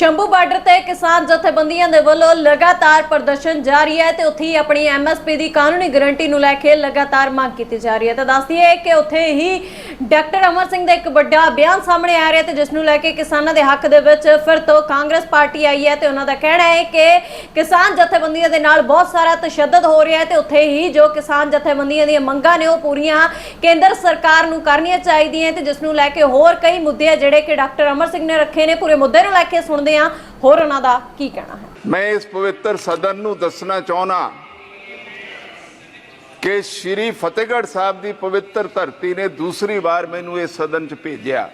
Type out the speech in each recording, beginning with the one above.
Shambhu border ਤੇ ਕਿਸਾਨ ਜਥੇਬੰਦੀਆਂ ਦੇ ਵੱਲੋਂ ਲਗਾਤਾਰ ਪ੍ਰਦਰਸ਼ਨ ਜਾਰੀ ਹੈ ਤੇ ਉੱਥੇ ਹੀ ਆਪਣੀ ਐਮਐਸਪੀ ਦੀ ਕਾਨੂੰਨੀ ਗਾਰੰਟੀ ਨੂੰ ਲੈ ਕੇ ਲਗਾਤਾਰ ਮੰਗ ਕੀਤੀ ਜਾ ਰਹੀ ਹੈ। ਤਾਂ ਦੱਸਦੀ ਹੈ ਕਿ ਉੱਥੇ ਹੀ ਡਾਕਟਰ ਅਮਰ ਸਿੰਘ ਦਾ ਇੱਕ ਵੱਡਾ ਬਿਆਨ ਸਾਹਮਣੇ ਆ ਰਿਹਾ ਤੇ ਜਿਸ ਨੂੰ ਲੈ ਕੇ ਕਿਸਾਨਾਂ ਦੇ ਹੱਕ ਦੇ ਵਿੱਚ ਫਿਰ ਤੋਂ ਕਾਂਗਰਸ ਪਾਰਟੀ ਆਈ ਹੈ ਤੇ ਉਹਨਾਂ ਦਾ ਕਹਿਣਾ ਹੈ ਕਿ ਕਿਸਾਨ ਜਥੇਬੰਦੀਆਂ ਦੇ ਨਾਲ ਬਹੁਤ ਸਾਰਾ ਤਸ਼ੱਦਦ ਹੋ ਰਿਹਾ ਹੈ ਤੇ ਉੱਥੇ ਹੀ ਜੋ ਕਿਸਾਨ ਜਥੇਬੰਦੀਆਂ ਦੀਆਂ ਮੰਗਾਂ ਨੇ ਉਹ ਪੂਰੀਆਂ ਕੇਂਦਰ ਸਰਕਾਰ ਨੂੰ ਕਰਨੀਆਂ ਚਾਹੀਦੀਆਂ ਤੇ ਜਿਸ ਨੂੰ ਲੈ ਕੇ ਹੋਰ ਕਈ ਮੁੱਦੇ ਆ ਜਿਹੜੇ ਕਿ ਡਾਕਟਰ ਅਮਰ ਸਿੰਘ ਨੇ ਰੱਖੇ ਨੇ, ਪੂਰੇ ਮੁੱਦੇ ਨੂੰ ਲੈ ਕੇ ਸੁਣਦੇ ਆ? ਹੋਰ ਉਹਨਾਂ ਦਾ ਕੀ ਕਹਿਣਾ ਹੈ? ਮੈਂ ਇਸ ਪਵਿੱਤਰ ਸਦਨ ਨੂੰ ਦੱਸਣਾ ਚਾਹਣਾ ਕਿ ਸ਼੍ਰੀ ਫਤਿਹਗੜ੍ਹ ਸਾਹਿਬ ਦੀ ਪਵਿੱਤਰ ਧਰਤੀ ਨੇ ਦੂਸਰੀ ਵਾਰ ਮੈਨੂੰ ਇਸ ਸਦਨ 'ਚ ਭੇਜਿਆ।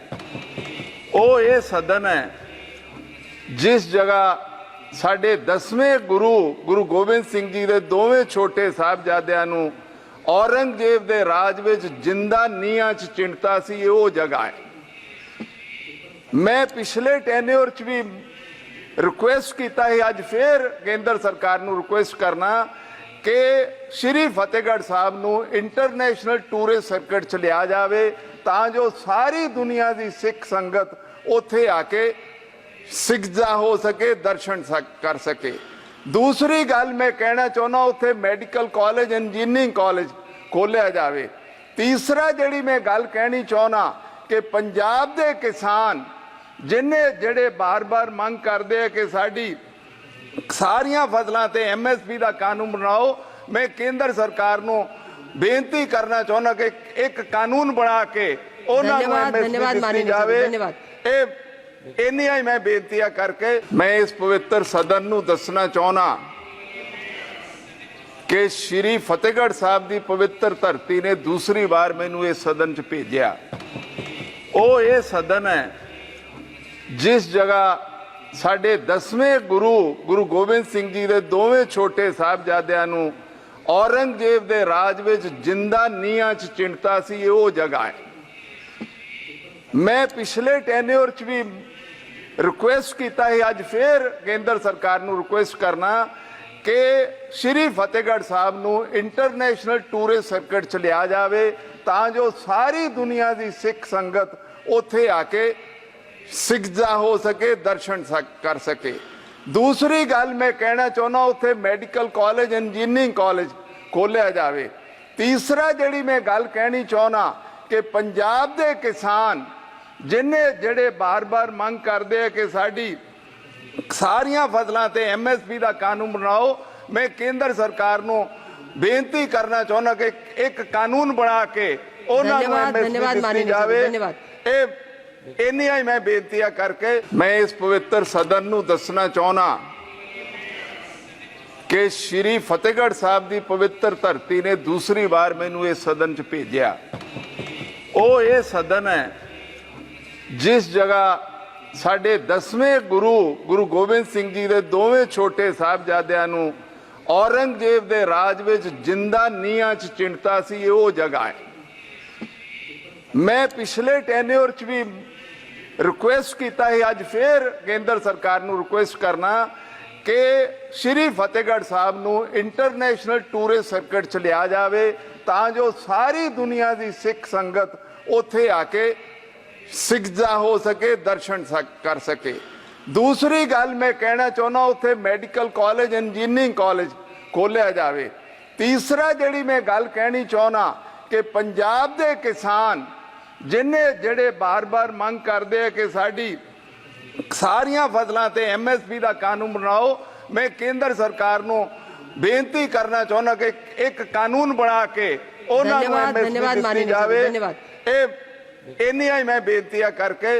ਉਹ ਇਹ ਸਦਨ ਹੈ ਜਿਸ ਜਗ੍ਹਾ ਸਾਡੇ 10ਵੇਂ ਗੁਰੂ ਗੁਰੂ ਗੋਬਿੰਦ ਸਿੰਘ ਜੀ ਦੇ ਦੋਵੇਂ ਛੋਟੇ ਸਾਹਿਬਜ਼ਾਦਿਆਂ ਨੂੰ ਔਰੰਗਜ਼ੇਬ ਦੇ ਰਾਜ ਵਿੱਚ ਜਿੰਦਾ ਨੀਹਾਂ 'ਚ ਚਿਣਤਾ ਸੀ ਉਹ ਜਗ੍ਹਾ ਹੈ। ਮੈਂ ਪਿਛਲੇ ਟੈਨਿਓਰ 'ਚ ਵੀ ਰਿਕੁਐਸਟ ਕੀਤਾ ਹੈ ਅੱਜ ਫੇਰ ਕੇਂਦਰ ਸਰਕਾਰ ਨੂੰ ਰਿਕੁਐਸਟ ਕਰਨਾ ਕਿ ਸ਼੍ਰੀ ਫਤਿਹਗੜ੍ਹ ਸਾਹਿਬ ਨੂੰ ਇੰਟਰਨੈਸ਼ਨਲ ਟੂਰਿਸਟ ਸਰਕਟ 'ਚ ਲਿਆ ਜਾਵੇ, ਤਾਂ ਜੋ ਸਾਰੀ ਦੁਨੀਆ ਦੀ ਸਿੱਖ ਸੰਗਤ ਉੱਥੇ ਆ ਕੇ ਸਿੱਖਦਾ ਹੋ ਸਕੇ, ਦਰਸ਼ਨ ਸਕ- ਕਰ ਸਕੇ। ਦੂਸਰੀ ਗੱਲ ਮੈਂ ਕਹਿਣਾ ਚਾਹੁੰਦਾ, ਉੱਥੇ ਮੈਡੀਕਲ ਕਾਲਜ ਇੰਜੀਨੀਅਰਿੰਗ ਕਾਲਜ ਖੋਲਿਆ ਜਾਵੇ। ਤੀਸਰਾ ਜਿਹੜੀ ਮੈਂ ਗੱਲ ਕਹਿਣੀ ਚਾਹੁੰਦਾ ਕਿ ਪੰਜਾਬ ਦੇ ਕਿਸਾਨ ਜਿਨੇ ਜਿਹੜੇ ਬਾਰ-ਬਾਰ ਮੰਗ ਕਰਦੇ ਆ ਕਿ ਸਾਡੀ ਸਾਰੀਆਂ ਫਸਲਾਂ ਤੇ ਐਮਐਸਪੀ ਦਾ ਕਾਨੂੰਨ ਬਣਾਓ ਮੈਂ ਕੇਂਦਰ ਸਰਕਾਰ ਨੂੰ ਬੇਨਤੀ ਕਰਨਾ ਚਾਹੁੰਦਾ ਕਿ ਇੱਕ ਕਾਨੂੰਨ ਬਣਾ ਕੇ ਉਹਨਾਂ ਨੂੰ ਧੰਨਵਾਦ ਦਿੱਤੀ ਜਾਵੇ। ਇਹ ਇੰਨੀਆਂ ਹੀ ਮੈਂ ਬੇਨਤੀਆਂ ਕਰਕੇ ਮੈਂ ਇਸ ਪਵਿੱਤਰ ਸਦਨ ਨੂੰ ਦੱਸਣਾ ਚਾਹੁੰਦਾ ਕਿ ਸ਼੍ਰੀ ਫਤਿਹਗੜ੍ਹ ਸਾਹਿਬ ਦੀ ਪਵਿੱਤਰ ਧਰਤੀ ਨੇ ਦੂਸਰੀ ਵਾਰ ਮੈਨੂੰ ਇਸ ਸਦਨ 'ਚ ਭੇਜਿਆ ਉਹ ਇਹ ਸਦਨ ਹੈ ਜਿਸ ਜਗ੍ਹਾ ਸਾਡੇ 10ਵੇਂ ਗੁਰੂ ਗੁਰੂ ਗੋਬਿੰਦ ਸਿੰਘ ਜੀ ਦੇ ਦੋਵੇਂ ਛੋਟੇ ਸਾਹਿਬਜ਼ਾਦਿਆਂ ਨੂੰ ਔਰੰਗਜ਼ੇਬ ਦੇ ਰਾਜ ਵਿੱਚ ਜਿੰਦਾ ਨੀਹਾਂ 'ਚ ਚਿਣਤਾ ਸੀ ਉਹ ਜਗ੍ਹਾ ਹੈ। ਮੈਂ ਪਿਛਲੇ ਟੈਨਿਓਰ 'ਚ ਵੀ ਰਿਕੁਐਸਟ ਕੀਤਾ ਹੈ ਅੱਜ ਫੇਰ ਕੇਂਦਰ ਸਰਕਾਰ ਨੂੰ ਰਿਕੁਐਸਟ ਕਰਨਾ ਕਿ ਸ਼੍ਰੀ ਫਤਿਹਗੜ੍ਹ ਸਾਹਿਬ ਨੂੰ ਇੰਟਰਨੈਸ਼ਨਲ ਟੂਰਿਸਟ ਸਰਕਟ 'ਚ ਲਿਆ ਜਾਵੇ, ਤਾਂ ਜੋ ਸਾਰੀ ਦੁਨੀਆ ਦੀ ਸਿੱਖ ਸੰਗਤ ਉੱਥੇ ਆ ਕੇ ਸਿੱਖਦਾ ਹੋ ਸਕੇ ਦਰਸ਼ਨ ਕਰ ਸਕੇ। ਦੂਸਰੀ ਗੱਲ ਮੈਂ ਕਹਿਣਾ ਚਾਹੁੰਦਾ ਉੱਥੇ ਮੈਡੀਕਲ ਕਾਲਜ ਇੰਜੀਨੀਅਰਿੰਗ ਕਾਲਜ ਖੋਲਿਆ ਜਾਵੇ। ਤੀਸਰਾ ਜਿਹੜੀ ਮੈਂ ਗੱਲ ਕਹਿਣੀ ਚਾਹੁੰਦਾ ਕਿ ਪੰਜਾਬ ਦੇ ਕਿਸਾਨ ਜਿਨੇ ਜਿਹੜੇ ਬਾਰ-ਬਾਰ ਮੰਗ ਕਰਦੇ ਆ ਕਿ ਸਾਡੀ ਸਾਰੀਆਂ ਫਸਲਾਂ ਤੇ ਐਮਐਸਪੀ ਦਾ ਕਾਨੂੰਨ ਬਣਾਓ ਮੈਂ ਕੇਂਦਰ ਸਰਕਾਰ ਨੂੰ ਬੇਨਤੀ ਕਰਨਾ ਚਾਹੁੰਦਾ ਕਿ ਇੱਕ ਕਾਨੂੰਨ ਬਣਾ ਕੇ ਉਹਨਾਂ ਨੂੰ ਦਿੱਤੀ ਜੀ, ਜਾਵੇ। ਧੰਨਵਾਦ। ਇਹ ਇੰਨੀਆਂ ਹੀ ਮੈਂ ਬੇਨਤੀਆਂ ਕਰਕੇ ਮੈਂ ਇਸ ਪਵਿੱਤਰ ਸਦਨ ਨੂੰ ਦੱਸਣਾ ਚਾਹੁੰਦਾ ਕਿ ਸ਼੍ਰੀ ਫਤਿਹਗੜ੍ਹ ਸਾਹਿਬ ਦੀ ਪਵਿੱਤਰ ਧਰਤੀ ਨੇ ਦੂਸਰੀ ਵਾਰ ਮੈਨੂੰ ਇਸ ਸਦਨ 'ਚ ਭੇਜਿਆ। ਉਹ ਇਹ ਸਦਨ ਹੈ ਜਿਸ ਜਗ੍ਹਾ ਸਾਡੇ 10ਵੇਂ ਗੁਰੂ ਗੁਰੂ ਗੋਬਿੰਦ ਸਿੰਘ ਜੀ ਦੇ ਦੋਵੇਂ ਛੋਟੇ ਸਾਹਿਬਜ਼ਾਦਿਆਂ ਨੂੰ ਔਰੰਗਜ਼ੇਬ ਦੇ ਰਾਜ ਵਿੱਚ ਜਿੰਦਾ ਨੀਹਾਂ 'ਚ ਚਿਣਤਾ ਸੀ ਉਹ ਜਗ੍ਹਾ ਹੈ। ਮੈਂ ਪਿਛਲੇ ਟੈਨਿਓਰ 'ਚ ਵੀ ਰਿਕੁਐਸਟ ਕੀਤਾ ਹੈ ਅੱਜ ਫੇਰ ਕੇਂਦਰ ਸਰਕਾਰ ਨੂੰ ਰਿਕੁਐਸਟ ਕਰਨਾ ਕਿ ਸ਼੍ਰੀ ਫਤਿਹਗੜ੍ਹ ਸਾਹਿਬ ਨੂੰ ਇੰਟਰਨੈਸ਼ਨਲ ਟੂਰਿਸਟ ਸਰਕਟ 'ਚ ਲਿਆ ਜਾਵੇ ਤਾਂ ਜੋ ਸਾਰੀ ਦੁਨੀਆ ਦੀ ਸਿੱਖ ਸੰਗਤ ਉੱਥੇ ਆ ਕੇ ਸਿੱਖਦਾ ਹੋ ਸਕੇ, ਦਰਸ਼ਨ ਸਕ- ਕਰ ਸਕੇ। ਦੂਸਰੀ ਗੱਲ ਮੈਂ ਕਹਿਣਾ ਚਾਹੁੰਦਾ ਉੱਥੇ ਮੈਡੀਕਲ ਕਾਲਜ ਇੰਜੀਨੀਅਰਿੰਗ ਕਾਲਜ ਖੋਲਿਆ ਜਾਵੇ। ਤੀਸਰਾ ਜਿਹੜੀ ਮੈਂ ਗੱਲ ਕਹਿਣੀ ਚਾਹੁੰਦਾ ਕਿ ਪੰਜਾਬ ਦੇ ਕਿਸਾਨ ਜਿਨੇ ਜਿਹੜੇ ਬਾਰ-ਬਾਰ ਮੰਗ ਕਰਦੇ ਆ ਕਿ ਸਾਡੀ ਸਾਰੀਆਂ ਫਸਲਾਂ ਤੇ ਐਮਐਸਪੀ ਦਾ ਕਾਨੂੰਨ ਬਣਾਓ ਮੈਂ ਕੇਂਦਰ ਸਰਕਾਰ ਨੂੰ ਬੇਨਤੀ ਕਰਨਾ ਚਾਹੁੰਦਾ ਕਿ ਇੱਕ ਕਾਨੂੰਨ ਬਣਾ ਕੇ ਉਹਨਾਂ ਨੂੰ ਧੰਨਵਾਦ ਦਿੱਤੀ ਜਾਵੇ ਧੰਨਵਾਦ। ਇਹ ਇੰਨੀਆਂ ਹੀ ਮੈਂ ਬੇਨਤੀਆਂ ਕਰਕੇ